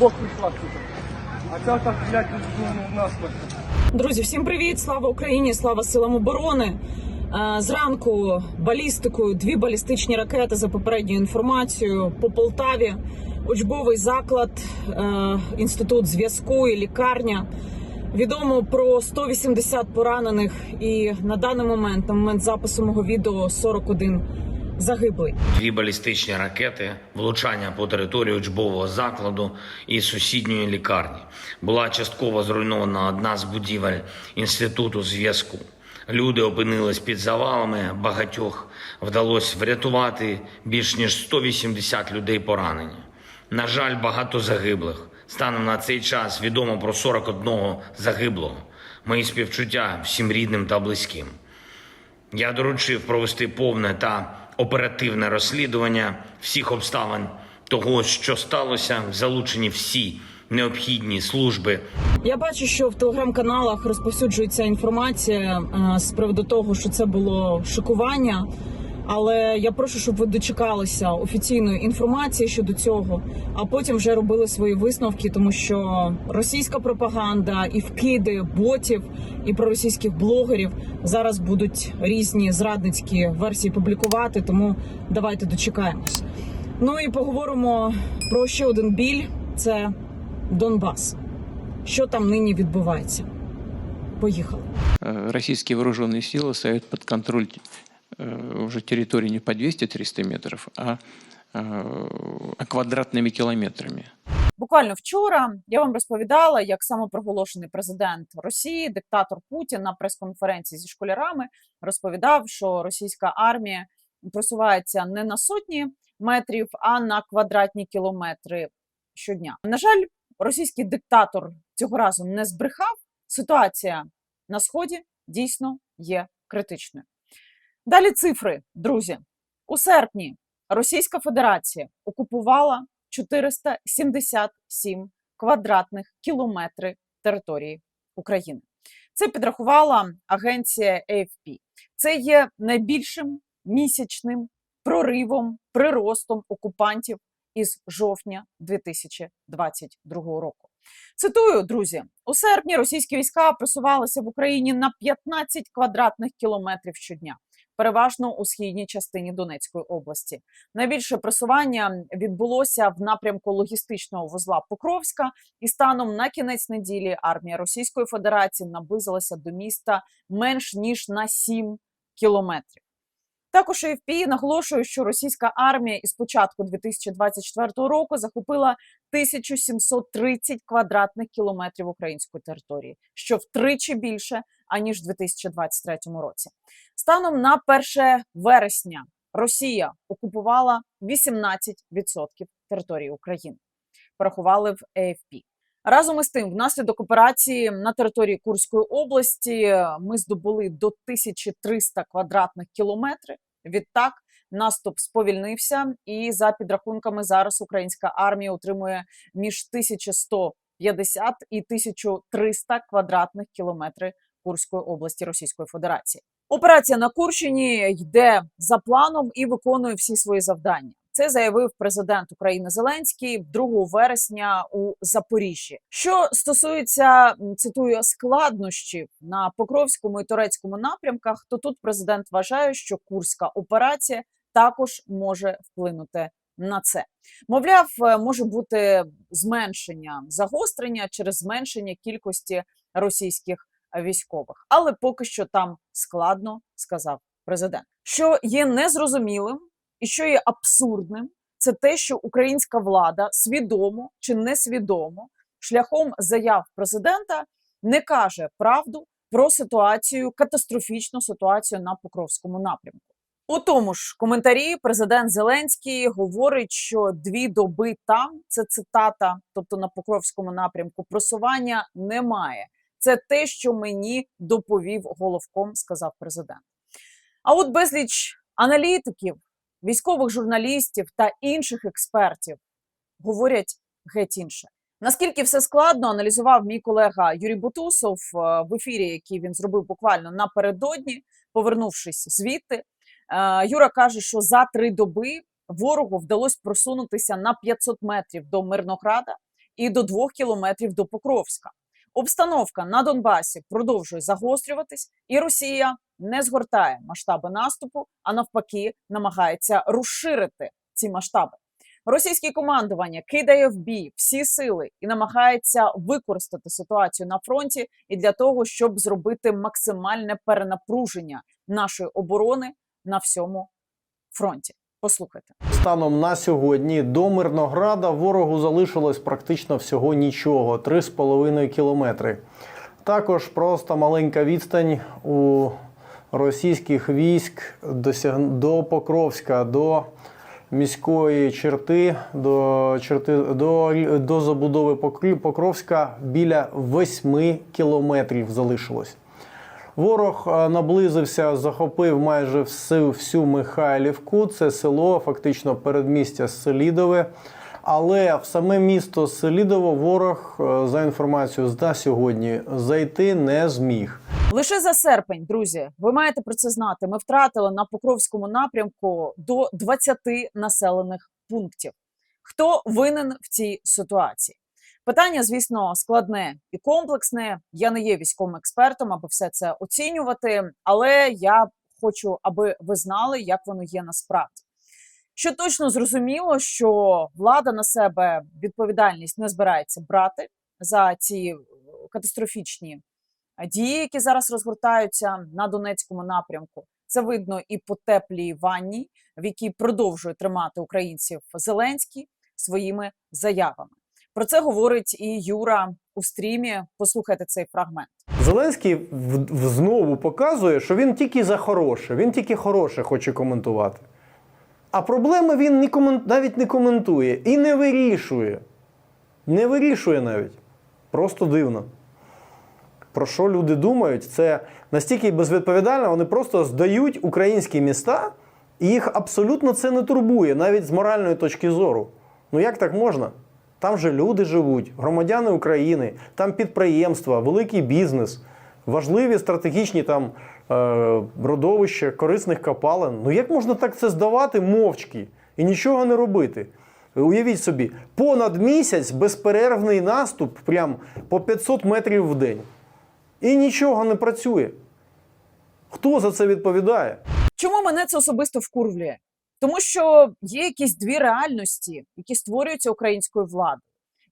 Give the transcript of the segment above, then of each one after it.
Бог прийшла, сука. А ця так, блядь, ну, насмерть. Друзі, всім привіт! Слава Україні! Слава силам оборони! Е, Зранку балістикою дві балістичні ракети за попередньою інформацією по Полтаві, учбовий заклад, е, інститут зв'язку і лікарня. Відомо про 180 поранених, і на даний момент, на момент запису мого відео, 41 загиблий. Дві балістичні ракети, влучання по території учбового закладу і сусідньої лікарні. Була частково зруйнована одна з будівель інституту зв'язку. Люди опинились під завалами. Багатьох вдалося врятувати більш ніж 180 людей поранені. На жаль, багато загиблих. Станом на цей час відомо про 41 загиблого. Мої співчуття всім рідним та близьким. Я доручив провести повне та оперативне розслідування всіх обставин того, що сталося, залучені всі необхідні служби Я бачу, що в телеграм-каналах розповсюджується інформація е, з приводу того, що це було шокування. Але я прошу, щоб ви дочекалися офіційної інформації щодо цього, а потім вже робили свої висновки, тому що російська пропаганда і вкиди ботів і проросійських блогерів зараз будуть різні зрадницькі версії публікувати. Тому давайте дочекаємось. Ну і поговоримо про ще один біль: це Донбас. Що там нині відбувається? Поїхали. Э, Российские вооруженные силы ставят под контроль э, уже территорию не по 200-300 метров, а, э, а квадратными километрами. Буквально вчора я вам розповідала, як самопроголошений президент Росії, диктатор Путін на прес-конференції зі школярами розповідав, що російська армія просувається не на сотні метрів, а на квадратні кілометри щодня. На жаль, російський диктатор цього разу не збрехав. Ситуація на сході дійсно є критичною. Далі цифри, друзі. У серпні Російська Федерація окупувала 477 квадратних кілометри території України. Це підрахувала агенція AFP. Це є найбільшим місячним проривом, приростом окупантів із жовтня 2022 року. Цитую, друзі, у серпні російські війська просувалися в Україні на 15 квадратних кілометрів щодня, переважно у східній частині Донецької області. Найбільше просування відбулося в напрямку логістичного вузла Покровська, і станом на кінець неділі армія Російської Федерації наблизилася до міста менш ніж на 7 кілометрів. Також AFP наголошує, що російська армія із початку 2024 року захопила 1730 квадратних кілометрів української території, що втричі більше аніж в 2023 році. Станом на 1 вересня Росія окупувала 18% території України. Порахували в AFP. Разом із тим, внаслідок операції на території Курської області ми здобули до 1300 квадратних кілометрів. Відтак наступ сповільнився, і за підрахунками зараз українська армія утримує між 1150 і 1300 квадратних кілометрів Курської області Російської Федерації. Операція на Курщині йде за планом і виконує всі свої завдання. Це заявив президент України Зеленський 2 вересня у Запоріжжі. Що стосується цитую складнощів на Покровському і турецькому напрямках, то тут президент вважає, що курська операція також може вплинути на це. Мовляв, е, може бути зменшення загострення через зменшення кількості російських військових, але поки що там складно, сказав президент. Що є незрозумілим і що є абсурдним, це те, що українська влада свідомо чи несвідомо шляхом заяв президента не каже правду про ситуацію, катастрофічну ситуацію на Покровському напрямку. У тому ж коментарі президент Зеленський говорить, що дві доби там це цитата, тобто на Покровському напрямку, просування немає. Це те, що мені доповів головком, сказав президент. А от безліч аналітиків, військових журналістів та інших експертів говорять геть інше. Наскільки все складно, аналізував мій колега Юрій Бутусов е, в ефірі, який він зробив буквально напередодні, повернувшись звідти. Е, Юра каже, що за три доби ворогу вдалося просунутися на 500 метрів до Мирнограда і до 2 кілометрів до Покровська. Обстановка на Донбасі продовжує загострюватись, і Росія не згортає масштаби наступу, а навпаки, намагається розширити ці масштаби. Російське командування кидає в бій всі сили і намагається використати ситуацію на фронті і для того, щоб зробити максимальне перенапруження нашої оборони на всьому фронті. Послухайте. Станом на сьогодні до Мирнограда ворогу залишилось практично всього нічого 3,5 кілометри. Також просто маленька відстань у російських військ до Покровська, до міської черти, до, черти... до... до забудови Покр- Покровська біля 8 кілометрів залишилось. Ворог е, наблизився, захопив майже всю, всю Михайлівку. Це село, фактично передмістя Селідове. Але в саме місто Селідово ворог, е, за інформацією на сьогодні, зайти не зміг. Лише за серпень, друзі, ви маєте про це знати. Ми втратили на Покровському напрямку до 20 населених пунктів. Хто винен в цій ситуації? Питання, звісно, складне і комплексне. Я не є військовим експертом, аби все це оцінювати, але я хочу, аби ви знали, як воно є насправді. Що точно зрозуміло, що влада на себе відповідальність не збирається брати за ці е, катастрофічні дії, які зараз розгортаються на Донецькому напрямку. Це видно і по теплій ванні, в якій продовжує тримати українців Зеленський своїми заявами. Про це говорить і Юра у стрімі. Послухайте цей фрагмент. Зеленський знову показує, що він тільки за хороше, він тільки хороше хоче коментувати. А проблеми він не комен... навіть не коментує і не вирішує. Не вирішує навіть. Просто дивно. Про що люди думають? Це настільки безвідповідально, вони просто здають українські міста, і їх абсолютно це не турбує, навіть з моральної точки зору. Ну як так можна? Там же люди живуть, громадяни України, там підприємства, великий бізнес, важливі стратегічні там е, родовища корисних копалин. Ну як можна так це здавати мовчки і нічого не робити? Уявіть собі, понад місяць безперервний наступ, прям по 500 метрів в день. І нічого не працює. Хто за це відповідає? Чому мене це особисто вкурвлює? Тому що є якісь дві реальності, які створюються українською владою,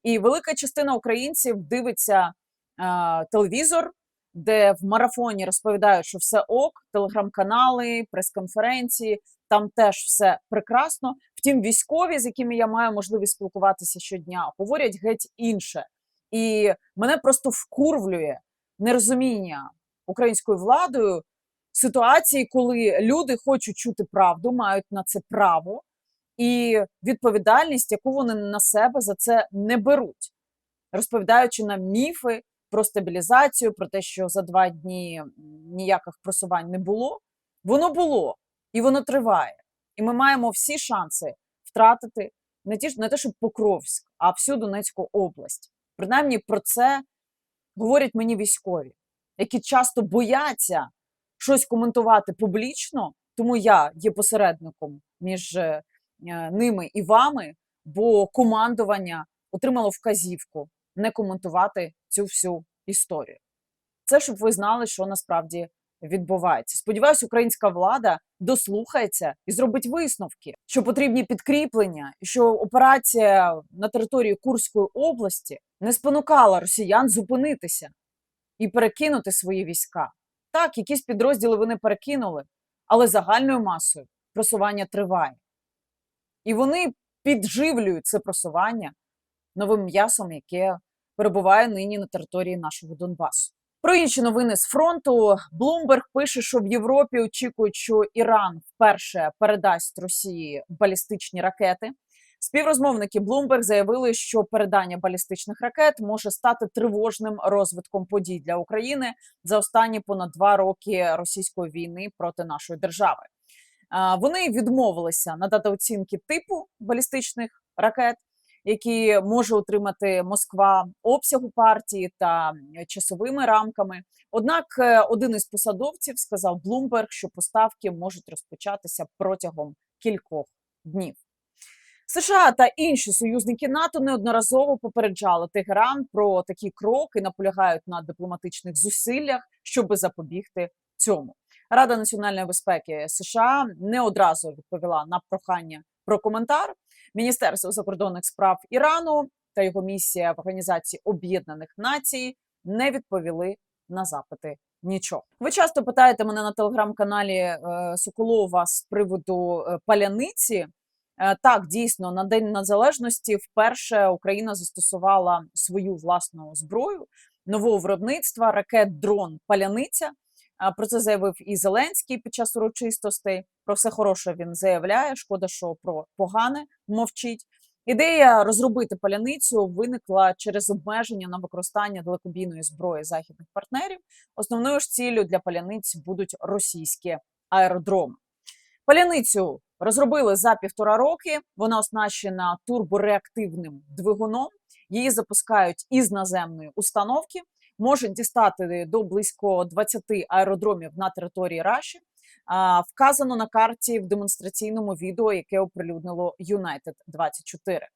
і велика частина українців дивиться е, телевізор, де в марафоні розповідають, що все ок, телеграм-канали, прес-конференції, там теж все прекрасно. Втім, військові, з якими я маю можливість спілкуватися щодня, говорять геть інше. І мене просто вкурвлює нерозуміння українською владою ситуації, коли люди хочуть чути правду, мають на це право, і відповідальність, яку вони на себе за це не беруть, розповідаючи нам міфи про стабілізацію, про те, що за два дні ніяких просувань не було. Воно було і воно триває. І ми маємо всі шанси втратити не ті не те, що Покровськ, а всю Донецьку область. Принаймні про це говорять мені військові, які часто бояться щось коментувати публічно, тому я є посередником між е, ними і вами, бо командування отримало вказівку не коментувати цю всю історію. Це щоб ви знали, що насправді відбувається. Сподіваюсь, українська влада дослухається і зробить висновки, що потрібні підкріплення, що операція на території Курської області не спонукала росіян зупинитися і перекинути свої війська. Так, якісь підрозділи вони перекинули, але загальною масою просування триває. І вони підживлюють це просування новим м'ясом, яке перебуває нині на території нашого Донбасу. Про інші новини з фронту Блумберг пише, що в Європі очікують, що Іран вперше передасть Росії балістичні ракети. Співрозмовники Bloomberg заявили, що передання балістичних ракет може стати тривожним розвитком подій для України за останні понад два роки російської війни проти нашої держави. Вони відмовилися надати оцінки типу балістичних ракет, які може отримати Москва обсягу партії та часовими рамками. Однак е, один із посадовців сказав Bloomberg, що поставки можуть розпочатися протягом кількох днів. США та інші союзники НАТО неодноразово попереджали Тегеран про такі кроки, наполягають на дипломатичних зусиллях, щоби запобігти цьому. Рада національної безпеки США не одразу відповіла на прохання про коментар. Міністерство закордонних справ Ірану та його місія в Організації Об'єднаних Націй не відповіли на запити. Нічого. Ви часто питаєте мене на телеграм-каналі е, Соколова з приводу е, паляниці. Е, Так, дійсно, на День Незалежності вперше Україна застосувала свою власну зброю нового виробництва ракет дрон Паляниця. А, Про це заявив і Зеленський під час урочистостей. Про все хороше він заявляє. Шкода, що про погане мовчить. Ідея розробити паляницю виникла через обмеження на використання далекобійної зброї західних партнерів. Основною ж ціллю для паляниць будуть російські аеродроми. Паляницю розробили за півтора роки. Вона оснащена турбореактивним двигуном. Її запускають із наземної установки. Можуть дістати до близько 20 аеродромів на території Раші. А, Вказано на карті в демонстраційному відео, яке оприлюднило United 24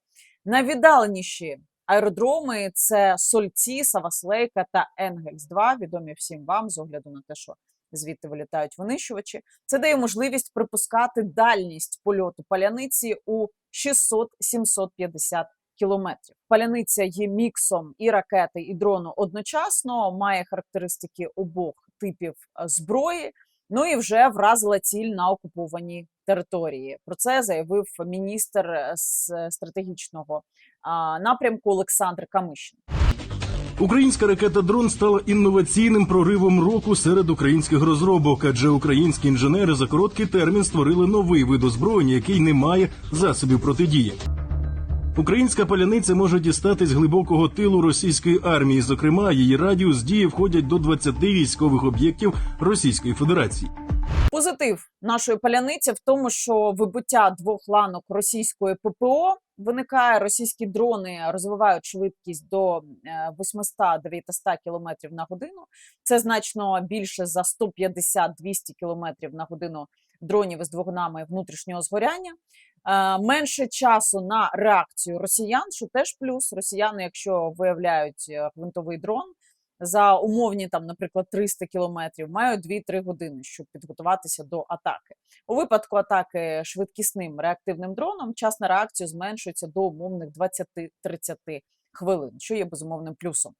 Найвіддаленіші аеродроми це Сольці, Саваслейка та Енгельс 2 відомі всім вам з огляду на те, що звідти вилітають винищувачі. Це дає можливість припускати дальність польоту паляниці у 600-750 кілометрів. Паляниця є міксом і ракети, і дрону одночасно, має характеристики обох типів е, зброї. Ну і вже вразила ціль на окупованій території. Про це заявив міністр е, з стратегічного напрямку Олександр Камишин. Українська ракета дрон стала інноваційним проривом року серед українських розробок, адже українські інженери за короткий термін створили новий вид озброєння, який не має засобів протидії. Українська паляниця може дістати з глибокого тилу російської армії. Зокрема, її радіус дії входять до 20 військових об'єктів Російської Федерації. Позитив нашої паляниці в тому, що вибуття двох ланок російської ППО виникає. Російські дрони розвивають швидкість до е, 800-900 км на годину. Це значно більше за 150-200 км на годину дронів із двигунами внутрішнього згоряння. Е, Менше часу на реакцію росіян, що теж плюс. Росіяни, якщо виявляють е, гвинтовий дрон, за умовні там, наприклад, 300 кілометрів, мають 2-3 години, щоб підготуватися до атаки. У випадку атаки швидкісним реактивним дроном час на реакцію зменшується до умовних 20-30 хвилин, що є безумовним плюсом.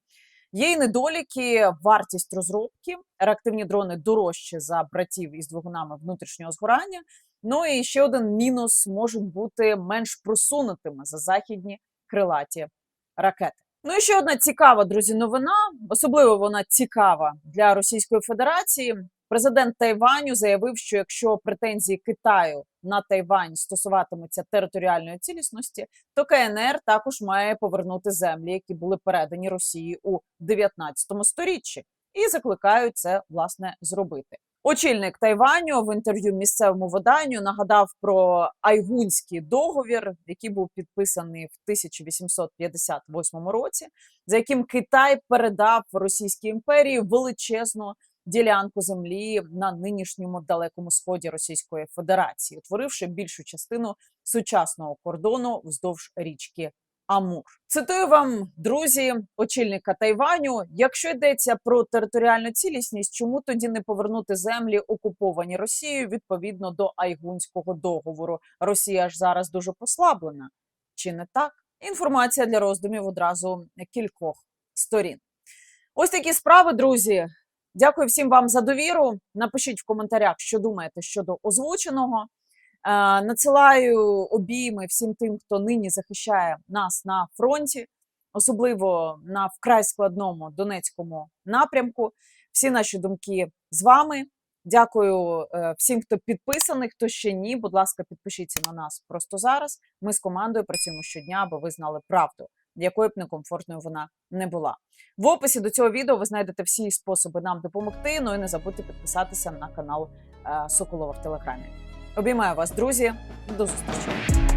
Є й недоліки, вартість розробки. Реактивні дрони дорожчі за братів із двигунами внутрішнього згорання. Ну і ще один мінус можуть бути менш просунутими за західні крилаті ракети. Ну і ще одна цікава, друзі, новина. Особливо вона цікава для Російської Федерації. Президент Тайваню заявив, що якщо претензії Китаю на Тайвань стосуватимуться територіальної цілісності, то КНР також має повернути землі, які були передані Росії у 19 сторіччі, і закликають це власне зробити. Очільник Тайваню в інтерв'ю місцевому виданню нагадав про Айгунський договір, який був підписаний в 1858 році, за яким Китай передав Російській імперії величезну ділянку землі на нинішньому далекому сході Російської Федерації, утворивши більшу частину сучасного кордону вздовж річки Амур. Цитую вам, друзі, очільника Тайваню. Якщо йдеться про територіальну цілісність, чому тоді не повернути землі, окуповані Росією відповідно до Айгунського договору? Росія ж зараз дуже послаблена. Чи не так? Інформація для роздумів одразу кількох сторін. Ось такі справи, друзі. Дякую всім вам за довіру. Напишіть в коментарях, що думаєте щодо озвученого. Е, Надсилаю обійми всім тим, хто нині захищає нас на фронті, особливо на вкрай складному Донецькому напрямку. Всі наші думки з вами. Дякую е, всім, хто підписаний, хто ще ні. Будь ласка, підпишіться на нас просто зараз. Ми з командою працюємо щодня, аби ви знали правду, якою б некомфортною вона не була. В описі до цього відео ви знайдете всі способи нам допомогти. Ну і не забудьте підписатися на канал е, Соколова в Телеграмі. Обіймаю вас, друзі. До зустрічі.